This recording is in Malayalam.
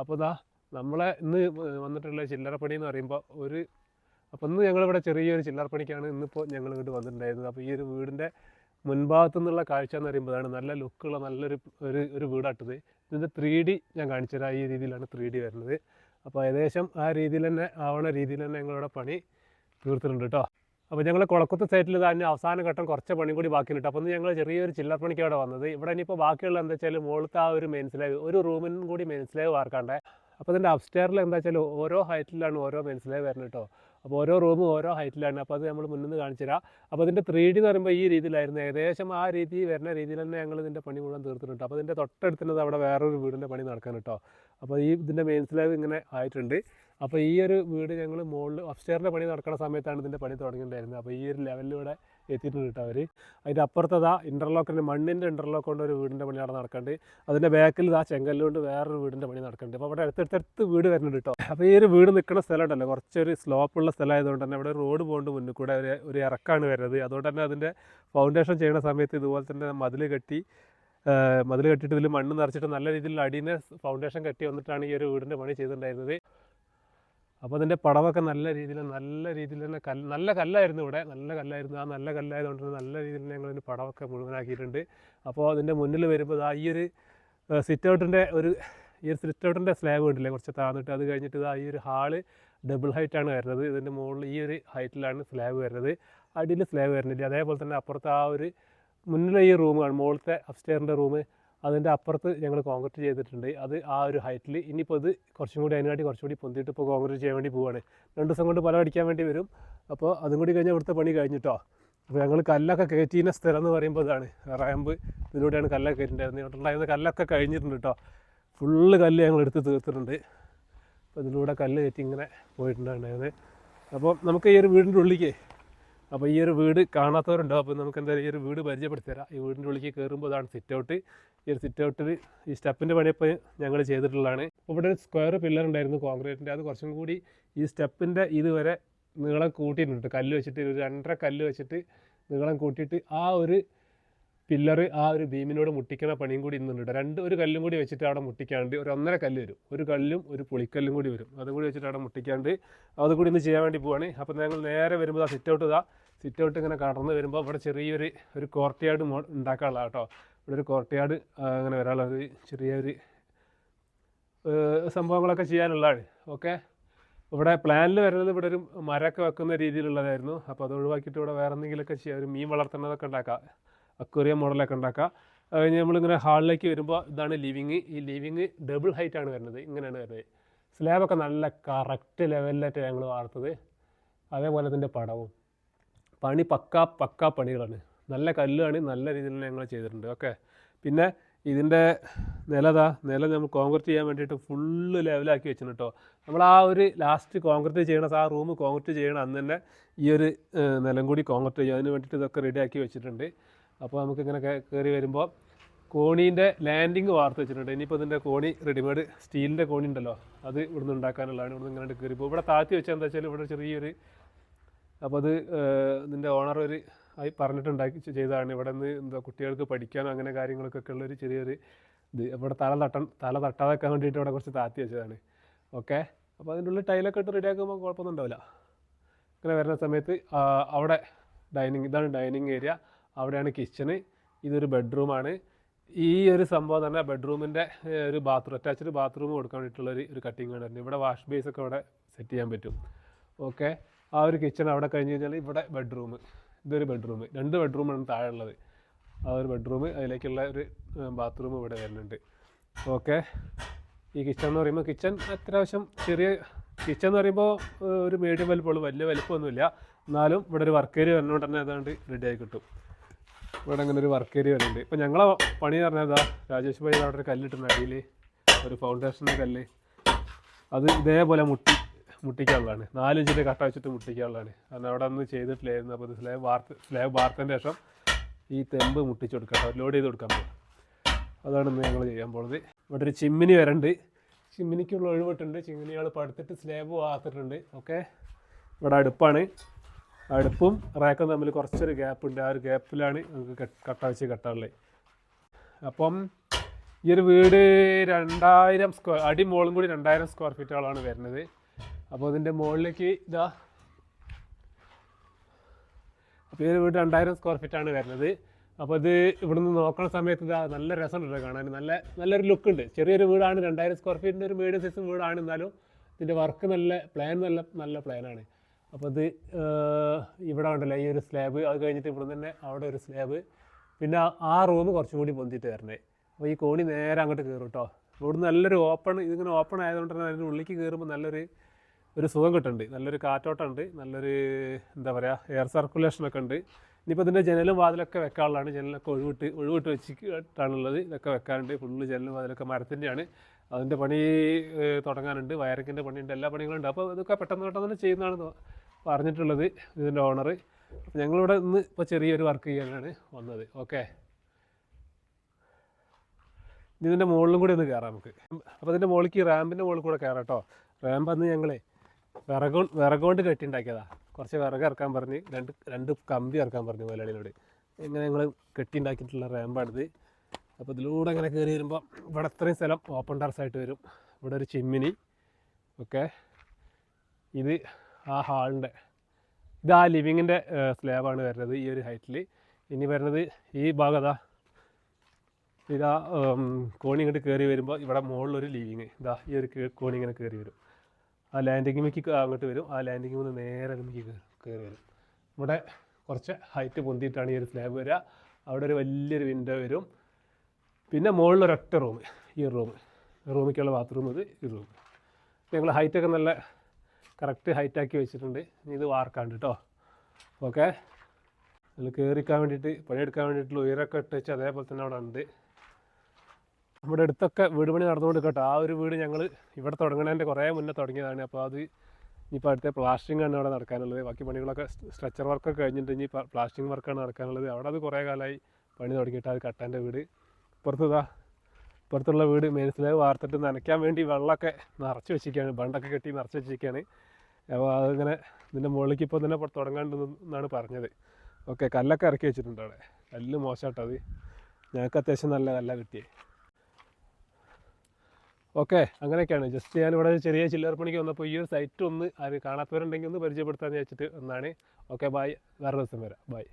അപ്പോൾ ഇതാ നമ്മളെ ഇന്ന് വന്നിട്ടുള്ള ചില്ലറപ്പണി എന്ന് പറയുമ്പോൾ ഒരു അപ്പോൾ ഇന്ന് ഞങ്ങളിവിടെ ചെറിയൊരു ചില്ലറപ്പണിക്കാണ് ഇന്നിപ്പോൾ ഞങ്ങൾ ഇങ്ങോട്ട് വന്നിട്ടുണ്ടായിരുന്നത്. അപ്പോൾ ഈ ഒരു വീടിന്റെ മുൻഭാഗത്തു നിന്നുള്ള കാഴ്ച എന്ന് പറയുമ്പോൾ അതാണ് നല്ല ലുക്കുള്ള നല്ലൊരു ഒരു ഒരു വീടാട്ടത്. ഇതിന്റെ ത്രീ ഡി ഞാൻ കാണിച്ചുതരാം ഈ രീതിയിലാണ് ത്രീ ഡി വരുന്നത്. അപ്പോൾ ഏകദേശം ആ രീതിയിൽ തന്നെ ആവണ രീതിയിൽ തന്നെ ഞങ്ങളിവിടെ പണി തീർത്തിട്ടുണ്ട് കേട്ടോ അപ്പോൾ ഞങ്ങൾ കുളക്കുത്ത് സൈറ്റിൽ തന്നെ അവസാന ഘട്ടം കുറച്ച് പണി കൂടി ബാക്കിയുണ്ട്. അപ്പോൾ ഞങ്ങൾ ചെറിയൊരു ചില്ലർ പണിക്ക് അവിടെ വന്നത്. ഇവിടെ ഇനിയിപ്പോൾ ബാക്കിയുള്ള എന്താ വെച്ചാൽ മുകളിലത്തെ ആ ഒരു മെയിൻ സ്ലാബ് ഒരു റൂമിനും കൂടി മെയിൻ സ്ലാബ് വാർക്കാണ്ടേ അപ്പോൾ ഇതിന്റെ അപ്സ്റ്റെയറിൽ എന്താ വെച്ചാൽ ഓരോ ഹൈറ്റിലാണ് ഓരോ മെയിൻ സ്ലാബ് വരുന്നത് കേട്ടോ. അപ്പോൾ ഓരോ റൂമും ഓരോ ഹൈറ്റിലാണ് അപ്പോൾ അത് നമ്മൾ മുന്നിൽ നിന്ന് കാണിച്ചു തരാം. അപ്പോൾ അതിന്റെ ത്രീ ഡി എന്ന് പറയുമ്പോൾ ഈ രീതിയിലായിരുന്നു. ഏകദേശം ആ രീതി വരുന്ന രീതിയിൽ തന്നെ ഞങ്ങൾ ഇതിന്റെ പണി മുഴുവൻ തീർത്തിട്ടുണ്ട്. അപ്പോൾ ഇതിന്റെ തൊട്ടടുത്തുള്ളത് അവിടെ വേറൊരു വീടിന്റെ പണി നടക്കാൻ കേട്ടോ. അപ്പോൾ ഈ ഇതിന്റെ മെയിൻ സ്ലാബ് ഇങ്ങനെ ആയിട്ടുണ്ട്. അപ്പോൾ ഈ ഒരു വീട് ഞങ്ങൾ മുകളിൽ അപ്സ്റ്റേറിന്റെ പണി നടക്കുന്ന സമയത്താണ് ഇതിന്റെ പണി തുടങ്ങിയിട്ടുണ്ടായിരുന്നത് അപ്പോൾ ഈ ഒരു ലെവലിലൂടെ എത്തിയിട്ടുണ്ട് കേട്ടോ അവർ അതിന്റെ അപ്പുറത്തതാ ഇന്റർലോക്കിന്റെ മണ്ണിന്റെ ഇന്റർലോക്ക് കൊണ്ട് ഒരു വീടിന്റെ പണി അവിടെ നടക്കുന്നുണ്ട് അതിന്റെ ബാക്കിൽ ഇതാ ചെങ്കല്ലുകൊണ്ട് വേറൊരു വീടിന്റെ പണി നടക്കുന്നുണ്ട് അപ്പോൾ അവിടെ അടുത്തടുത്തടുത്ത് വീട് വരുന്നുണ്ട് കേട്ടോ. അപ്പോൾ ഈ ഒരു വീട് നിൽക്കുന്ന സ്ഥലം ഉണ്ടല്ലോ കുറച്ചൊരു സ്ലോപ്പുള്ള സ്ഥലമായതുകൊണ്ട് തന്നെ അവിടെ റോഡ് പോകുന്നുണ്ട് മുന്നിൽ കൂടെ. ഒരു ഒരു ഇറക്കാണ് വരുന്നത്. അതുകൊണ്ട് തന്നെ അതിന്റെ ഫൗണ്ടേഷൻ ചെയ്യുന്ന സമയത്ത് ഇതുപോലെ തന്നെ മതിൽ കെട്ടി മതിൽ കെട്ടിയിട്ട് ഇതിൽ മണ്ണ് നിറച്ചിട്ട് നല്ല രീതിയിൽ അടിയിൽ ഫൗണ്ടേഷൻ കെട്ടി വന്നിട്ടാണ് ഈ ഒരു വീടിന്റെ പണി ചെയ്തിട്ടുണ്ടായിരുന്നത്. അപ്പോൾ അതിന്റെ പടവൊക്കെ നല്ല രീതിയിൽ നല്ല രീതിയിൽ തന്നെ കല്ല് നല്ല കല്ലായിരുന്നു ഇവിടെ. നല്ല കല്ലായിരുന്നു. ആ നല്ല കല്ലായതുകൊണ്ട് നല്ല രീതിയിൽ ഞങ്ങൾ ഇതിന്റെ പടവൊക്കെ മുഴുവനാക്കിയിട്ടുണ്ട്. അപ്പോൾ അതിന്റെ മുന്നിൽ വരുമ്പോൾ ആ ഈ ഒരു സിറ്റ് ഔട്ടിന്റെ ഒരു ഈ ഒരു സിറ്റ് ഔട്ടിന്റെ സ്ലാബ് ഉണ്ടല്ലേ കുറച്ച് താന്നിട്ട് അത് കഴിഞ്ഞിട്ട് ഇതാ ഈ ഒരു ഹാൾ ഡബിൾ ഹൈറ്റാണ് വരുന്നത്. ഇതിന്റെ മുകളിൽ ഈ ഒരു ഹൈറ്റിലാണ് സ്ലാബ് വരുന്നത്. അടിയിൽ സ്ലാബ് വരുന്നില്ല. അതേപോലെ തന്നെ അപ്പുറത്ത് ആ ഒരു മുന്നിലെ ഈ റൂമാണ് മുകളിലത്തെ അപ്സ്റ്റെയറിന്റെ റൂം അതിന്റെ അപ്പുറത്ത് ഞങ്ങൾ കോൺക്രീറ്റ് ചെയ്തിട്ടുണ്ട്. അത് ആ ഒരു ഹൈറ്റിൽ ഇനിയിപ്പോൾ ഇത് കുറച്ചും കൂടി അതിനായിട്ട് കുറച്ചും കൂടി പൊന്തിയിട്ട് ഇപ്പോൾ കോൺക്രീറ്റ് ചെയ്യാൻ വേണ്ടി പോവുകയാണ് രണ്ട് ദിവസം കൊണ്ട് പല അടിക്കാൻ വേണ്ടി വരും. അപ്പോൾ അതും കൂടി കഴിഞ്ഞാൽ ഇവിടുത്തെ പണി കഴിഞ്ഞിട്ടോ അപ്പോൾ ഞങ്ങൾ കല്ലൊക്കെ കയറ്റിയ സ്ഥലം എന്ന് പറയുമ്പോൾ ഇതാണ് റാമ്പ്. ഇതിലൂടെയാണ് കല്ലൊക്കെ കയറ്റിണ്ടായിരുന്നത്. ഇവിടെ ഉണ്ടായിരുന്ന കല്ലൊക്കെ കഴിഞ്ഞിട്ടുണ്ട് കേട്ടോ ഫുള്ള് കല്ല് ഞങ്ങൾ എടുത്ത് തീർത്തിട്ടുണ്ട്. അപ്പോൾ ഇതിലൂടെ കല്ല് കയറ്റി ഇങ്ങനെ പോയിട്ടുണ്ടായിരുന്നത്. അപ്പോൾ നമുക്ക് ഈ ഒരു വീടിന്റെ ഉള്ളിലേക്ക് അപ്പോൾ ഈ ഒരു വീട് കാണാത്തവരുണ്ടോ? അപ്പോൾ നമുക്ക് എന്തായാലും ഈ ഒരു വീട് പരിചയപ്പെടുത്തി തരാം ഈ വീടിന്റെ ഉള്ളിലേക്ക് കയറുമ്പോൾ അതാണ് സിറ്റ് ഔട്ട് ഈ ഒരു സിറ്റ് ഔട്ടിൽ ഈ സ്റ്റെപ്പിന്റെ പണിയപ്പോൾ ഞങ്ങൾ ചെയ്തിട്ടുള്ളതാണ്. ഇവിടെ ഒരു സ്ക്വയർ പില്ലർ ഉണ്ടായിരുന്നു കോൺക്രീറ്റിന്റെ അത് കുറച്ചും കൂടി ഈ സ്റ്റെപ്പിന്റെ ഇതുവരെ നീളം കൂട്ടിയിട്ടുണ്ട്. കല്ല് വെച്ചിട്ട് ഒരു രണ്ടര കല്ല് വെച്ചിട്ട് നീളം കൂട്ടിയിട്ട് ആ ഒരു പില്ലർ ആ ഒരു ബീമിനോട് മുട്ടിക്കുന്ന പണിയും കൂടി ഇന്നുണ്ട് രണ്ട് ഒരു കല്ലും കൂടി വെച്ചിട്ട് അവിടെ മുട്ടിക്കാണ്ട് ഒരു ഒന്നര കല്ല് വരും. ഒരു കല്ലും ഒരു പുളിക്കല്ലും കൂടി വരും. അതും കൂടി വെച്ചിട്ട് അവിടെ മുട്ടിക്കാണ്ട് അതും കൂടി ഇന്ന് ചെയ്യാൻ വേണ്ടി പോവാണ്. അപ്പോൾ ഞങ്ങൾ നേരെ വരുമ്പോൾ ആ സിറ്റ് ഔട്ട് ഇതാ. സിറ്റ് ഔട്ട് ഇങ്ങനെ കടന്ന് വരുമ്പോൾ ഇവിടെ ചെറിയൊരു ഒരു കോർട്ട് യാർഡ് ഉണ്ടാക്കാനുള്ള കേട്ടോ ഇവിടെ ഒരു കോർട്ടിയാട് അങ്ങനെ വരാനുള്ള ഒരു ചെറിയൊരു സംഭവങ്ങളൊക്കെ ചെയ്യാനുള്ളതാണ്. ഓക്കെ? ഇവിടെ പ്ലാനിൽ വരുന്നത് ഇവിടെ ഒരു മരമൊക്കെ വെക്കുന്ന രീതിയിലുള്ളതായിരുന്നു. അപ്പോൾ അത് ഒഴിവാക്കിയിട്ട് ഇവിടെ വേറെ എന്തെങ്കിലുമൊക്കെ ചെയ്യാം. ഒരു മീൻ വളർത്തുന്നതൊക്കെ ഉണ്ടാക്കാം. അക്വേറിയം മോഡലൊക്കെ ഉണ്ടാക്കാം അത് കഴിഞ്ഞ് നമ്മളിങ്ങനെ ഹാളിലേക്ക് വരുമ്പോൾ ഇതാണ് ലിവിങ്. ഈ ലിവിങ് ഡബിൾ ഹൈറ്റ് ആണ് വരുന്നത്. ഇങ്ങനെയാണ് വരുന്നത്. സ്ലാബൊക്കെ നല്ല കറക്റ്റ് ലെവലിലായിട്ട് ഞങ്ങൾ വാർത്തത്. അതേപോലെ ഇതിന്റെ പടവും. പണി പക്കാ പക്കാ പണികളാണ്. നല്ല കല്ലാണ് നല്ല രീതിയിൽ ഞങ്ങൾ ചെയ്തിട്ടുണ്ട്. ഓക്കെ. പിന്നെ ഇതിന്റെ നിലതാ. നില നമ്മൾ കോൺക്രീറ്റ് ചെയ്യാൻ വേണ്ടിയിട്ട് ഫുള്ള് ലെവലാക്കി വെച്ചിട്ടുണ്ട് കേട്ടോ. നമ്മൾ ആ ഒരു ലാസ്റ്റ് കോൺക്രീറ്റ് ചെയ്യണ ആ റൂം കോൺക്രീറ്റ് ചെയ്യണം അന്ന് തന്നെ ഈ ഒരു നിലം കൂടി കോൺക്രീറ്റ് ചെയ്യും. അതിന് വേണ്ടിയിട്ട് ഇതൊക്കെ റെഡിയാക്കി വെച്ചിട്ടുണ്ട്. അപ്പോൾ നമുക്കിങ്ങനെ കയറി വരുമ്പോൾ കോണീന്റെ ലാൻഡിങ് വാർത്ത് വെച്ചിട്ടുണ്ട്. ഇനിയിപ്പോൾ ഇതിന്റെ കോണി റെഡിമെയ്ഡ് സ്റ്റീലിന്റെ കോണി ഉണ്ടല്ലോ അത് ഇവിടുന്ന് ഉണ്ടാക്കാനുള്ളതാണ്. ഇവിടുന്ന് ഇങ്ങനെ കയറി പോകും. ഇവിടെ താത്തി വെച്ചാൽ എന്താ വെച്ചാൽ ഇവിടെ ചെറിയൊരു അപ്പോൾ അത് ഇതിന്റെ ഓണർ ഒരു ആയി പറഞ്ഞിട്ടുണ്ടാക്കി ചെയ്തതാണ്. ഇവിടെ നിന്ന് എന്താ കുട്ടികൾക്ക് പഠിക്കാനോ അങ്ങനെ കാര്യങ്ങൾക്കൊക്കെ ഉള്ളൊരു ചെറിയൊരു ഇത്. ഇവിടെ തല തട്ട തല തട്ടാതെക്കാൻ വേണ്ടിയിട്ട് ഇവിടെ കുറച്ച് താത്തി വെച്ചതാണ്. ഓക്കെ? അപ്പോൾ അതിന്റെ ഉള്ളിൽ ടൈലൊക്കെ ഇട്ട് റെഡിയാക്കുമ്പോൾ കുഴപ്പമൊന്നും ഉണ്ടാവില്ല. ഇങ്ങനെ വരുന്ന സമയത്ത് അവിടെ ഡൈനിങ് ഇതാണ് ഡൈനിങ് ഏരിയ അവിടെയാണ് കിച്ചണ്. ഇതൊരു ബെഡ്റൂമാണ്. ഈ ഒരു സംഭവം തന്നെ ബെഡ്റൂമിന്റെ ഒരു ബാത്റൂം അറ്റാച്ച്ഡ് ബാത്റൂം കൊടുക്കാൻ വേണ്ടിയിട്ടുള്ള ഒരു കട്ടിങ് ആണ് ഇവിടെ വാഷ് ബേസ് ഒക്കെ ഇവിടെ സെറ്റ് ചെയ്യാൻ പറ്റും. ഓക്കെ. ആ ഒരു കിച്ചൺ അവിടെ കഴിഞ്ഞ് കഴിഞ്ഞാൽ ഇവിടെ ബെഡ്റൂം. ഇതൊരു ബെഡ്റൂം. രണ്ട് ബെഡ്റൂമാണ് താഴെ ഉള്ളത് ആ ഒരു ബെഡ്റൂം അതിലേക്കുള്ള ഒരു ബാത്റൂം ഇവിടെ വരുന്നുണ്ട്. ഓക്കെ. ഈ കിച്ചൺ എന്ന് പറയുമ്പോൾ കിച്ചൺ അത്യാവശ്യം ചെറിയ കിച്ചൺ എന്ന് പറയുമ്പോൾ ഒരു മീഡിയം വലിപ്പമുള്ളൂ. വലിയ വലിപ്പമൊന്നുമില്ല. എന്നാലും ഇവിടെ ഒരു വർക്ക് ഏരിയ വരുന്നതുകൊണ്ട് തന്നെ ഏതാണ്ട് റെഡി ആയി കിട്ടും. ഇവിടെ അങ്ങനെ ഒരു വർക്ക് ഏരിയ വരുന്നുണ്ട് ഇപ്പം ഞങ്ങളെ പണി പറഞ്ഞതാ രാജേഷ് ഭായി അവിടെ ഒരു കല്ലിട്ടുണ്ട് അടിയിൽ ഒരു ഫൗണ്ടേഷന്റെ കല്ല്. അത് ഇതേപോലെ മുട്ടി മുട്ടിക്കാനുള്ളതാണ്. നാലിഞ്ചിന്റെ കട്ട വെച്ചിട്ട് മുട്ടിക്കാനുള്ളതാണ്. കാരണം അവിടെ അന്ന് ചെയ്തിട്ടില്ലായിരുന്നു അപ്പോൾ ഇത് സ്ലാബ് വാർത്ത് സ്ലാബ് വാർത്തതിന്റെ ശേഷം ഈ തെമ്പ് മുട്ടിച്ച് കൊടുക്കാം ലോഡ് ചെയ്ത് കൊടുക്കാൻ പോകും അതാണ് ഇന്ന് ഞങ്ങൾ ചെയ്യാൻ പോകുന്നത് ഇവിടെ ഒരു ചിമ്മിനി വരണ്ട്. ചിമ്മിനിക്കുള്ള ഒഴിവിട്ടുണ്ട് ചിമ്മിനികൾ പടുത്തിട്ട് സ്ലാബ് വാർത്തിട്ടുണ്ട്. ഓക്കെ ഇവിടെ അടുപ്പാണ്. അടുപ്പും റാക്കും തമ്മിൽ കുറച്ചൊരു ഗ്യാപ്പ് ഉണ്ട്. ആ ഒരു ഗ്യാപ്പിലാണ് നമുക്ക് കട്ട്- വെച്ച് കട്ടാനുള്ളത്. അപ്പം ഈ ഒരു വീട് രണ്ടായിരം സ്ക്വയർ അടി മോളും കൂടി രണ്ടായിരം സ്ക്വയർ ഫീറ്റുകളാണ് വരുന്നത്. അപ്പോൾ ഇതിന്റെ മുകളിലേക്ക് ഇതാ. അപ്പോൾ ഈ ഒരു വീട് രണ്ടായിരം സ്ക്വയർ ഫീറ്റാണ് വരുന്നത്. അപ്പോൾ ഇത് ഇവിടുന്ന് നോക്കുന്ന സമയത്ത് ഇതാ നല്ല രസമുണ്ട് കാണാൻ. നല്ല നല്ലൊരു ലുക്ക് ഉണ്ട്. ചെറിയൊരു വീടാണ് രണ്ടായിരം സ്ക്വയർ ഫീറ്റിന്റെ ഒരു മീഡിയം സൈസ് വീടാണ്. എന്നാലും ഇതിന്റെ വർക്ക് നല്ല പ്ലാൻ നല്ല നല്ല പ്ലാനാണ് അപ്പോൾ ഏർ, ഇവിടെ ഉണ്ടല്ലോ ഈ ഒരു സ്ലാബ് അത് കഴിഞ്ഞിട്ട് ഇവിടെ തന്നെ അവിടെ ഒരു സ്ലാബ് പിന്നെ ആ- റൂം കുറച്ചും കൂടി പൊന്തിയിട്ട് വരണേ. അപ്പോൾ ഈ കോണി നേരെ അങ്ങോട്ട് കയറും കേട്ടോ ഇവിടുന്ന് നല്ലൊരു ഓപ്പൺ ഇതിങ്ങനെ ഓപ്പൺ ആയതുകൊണ്ട് തന്നെ അതിന്റെ ഉള്ളിലേക്ക് കയറുമ്പോൾ നല്ലൊരു ഒരു സുഖം കിട്ടുന്നുണ്ട്. നല്ലൊരു കാറ്റോട്ടമുണ്ട് നല്ലൊരു എന്താ പറയുക എയർ സർക്കുലേഷനൊക്കെ ഉണ്ട്. ഇനിയിപ്പോൾ ഇതിന്റെ ജനലും വാതിലൊക്കെ വെക്കാനുള്ളതാണ്. ജനലൊക്കെ ഒഴിവിട്ട് ഒഴിവിട്ട് വെച്ചിട്ടാണുള്ളത്. ഇതൊക്കെ വെക്കാനുണ്ട്. ഫുള്ള് ജനലും വാതിലൊക്കെ മരത്തിന്റെയാണ്. അതിന്റെ പണി തുടങ്ങാനുണ്ട്. വയറിങ്ങിന്റെ പണിയുണ്ട്. എല്ലാ പണികളും ഉണ്ട്. അപ്പോൾ ഇതൊക്കെ പെട്ടെന്ന് പെട്ടെന്ന് തന്നെ ചെയ്യുന്നതാണ് പറഞ്ഞിട്ടുള്ളത് ഇതിന്റെ ഓണർ അപ്പോൾ ഞങ്ങളിവിടെ ഇന്ന് ഇപ്പോൾ ചെറിയൊരു വർക്ക് ചെയ്യാനാണ് വന്നത്. ഓക്കെ ഇനി ഇതിന്റെ മുകളിലും കൂടി ഒന്ന് കയറാം നമുക്ക്. അപ്പോൾ ഇതിന്റെ മുകളിലേക്ക് റാമ്പിന്റെ മുകളിൽ കൂടെ കയറാം കേട്ടോ റാമ്പ് അന്ന് ഞങ്ങളെ വിറകോ വിറകൊണ്ട് കെട്ടിണ്ടാക്കിയതാ. കുറച്ച് വിറക് ഇറക്കാൻ പറഞ്ഞ് രണ്ട് രണ്ട് കമ്പി ഇറക്കാൻ പറഞ്ഞു മുതലാളിനോട് ഇങ്ങനെ ഞങ്ങൾ കെട്ടിണ്ടാക്കിയിട്ടുള്ള റാമ്പാണിത് അപ്പോൾ ഇതിലൂടെ ഇങ്ങനെ കയറി വരുമ്പോൾ ഇവിടെ അത്രയും സ്ഥലം ഓപ്പൺ ടെറസ് ആയിട്ട് വരും. ഇവിടെ ഒരു ചിമ്മിനി ഓക്കെ ഇത് ആ ഹാളിന്റെ ഇത് ആ ലിവിങ്ങിന്റെ സ്ലാബാണ് വരുന്നത് ഈ ഒരു ഹൈറ്റിൽ. ഇനി വരുന്നത് ഈ ഭാഗതാ ഇതാ കോണി ഇങ്ങോട്ട് കയറി വരുമ്പോൾ ഇവിടെ മുകളിലൊരു ലിവിങ്. ഇതാ ഈ ഒരു കോണി ഇങ്ങനെ കയറി വരും. ആ ലാൻഡിങ് മിക്ക് അങ്ങോട്ട് വരും. ആ ലാൻഡിങ് നിന്ന് നേരെ നമുക്ക് കയറി വരും. ഇവിടെ കുറച്ച് ഹൈറ്റ് പൊന്തിയിട്ടാണ് ഈ ഒരു സ്ലാബ് വരിക. അവിടെ ഒരു വലിയൊരു വിൻഡോ വരും. പിന്നെ മുകളിൽ ഒരൊറ്റ റൂം ഈ റൂം. റൂമിലേക്കുള്ള ബാത്റൂം ഇത് ഈ റൂം. ഞങ്ങൾ ഹൈറ്റൊക്കെ നല്ല കറക്റ്റ് ഹൈറ്റാക്കി വെച്ചിട്ടുണ്ട്. ഇനി ഇത് വാർക്കാണ്ട് കേട്ടോ ഓക്കെ അതിൽ കയറിക്കാൻ വേണ്ടിയിട്ട് പണിയെടുക്കാൻ വേണ്ടിയിട്ടുള്ള ഉയരമൊക്കെ ഇട്ട് വെച്ച് അതേപോലെ തന്നെ അവിടെ ഉണ്ട്. നമ്മുടെ അടുത്തൊക്കെ വീട് പണി നടന്നുകൊണ്ട് കേട്ടോ. ആ ഒരു വീട് ഞങ്ങൾ ഇവിടെ തുടങ്ങണതിന്റെ കുറേ മുന്നേ തുടങ്ങിയതാണ്. അപ്പോൾ അത് ഇനിയിപ്പോൾ അടുത്ത പ്ലാസ്റ്റിംഗ് ആണ് അവിടെ നടക്കാനുള്ളത്. ബാക്കി പണികളൊക്കെ സ്ട്രക്ചർ വർക്കൊക്കെ കഴിഞ്ഞിട്ട് ഇനി പ്ലാസ്റ്റിംഗ് വർക്കാണ് നടക്കാനുള്ളത്. അവിടെ അത് കുറേ കാലമായി പണി തുടങ്ങിയിട്ട് അത് കട്ടാന്റെ വീട്. പുറത്തുതാ പുറത്തുള്ള വീട് മെയിൻസിലേക്ക് വാർത്തിട്ട് നനയ്ക്കാൻ വേണ്ടി വെള്ളമൊക്കെ നിറച്ച് വെച്ചിരിക്കുകയാണ്. ബണ്ടൊക്കെ കെട്ടി നിറച്ച് വെച്ചിരിക്കുകയാണ്. അപ്പോൾ അതിങ്ങനെ ഇതിന്റെ മുകളിലേക്ക് ഇപ്പോൾ തന്നെ തുടങ്ങാണ്ട് തുടങ്ങാണ്ടെന്നാണ് പറഞ്ഞത്. ഓക്കെ കല്ലൊക്കെ ഇറക്കി വെച്ചിട്ടുണ്ട് അവിടെ. കല്ല് മോശമായിട്ടത് ഞങ്ങൾക്ക് അത്യാവശ്യം നല്ല കല്ല കിട്ടിയേ. ഓക്കെ അങ്ങനെയൊക്കെയാണ്. ജസ്റ്റ് ഞാൻ ഇവിടെ ചെറിയ ചില്ലർ പണിക്ക് വന്നപ്പോൾ ഈ ഒരു സൈറ്റ് ഒന്ന് ആര് കാണാത്തവരുണ്ടെങ്കിൽ ഒന്ന് പരിചയപ്പെടുത്താമെന്ന് വെച്ചിട്ട് ഒന്നാണ് ഓക്കെ ബായ് വേറെ ദിവസം വരാം. ബായ്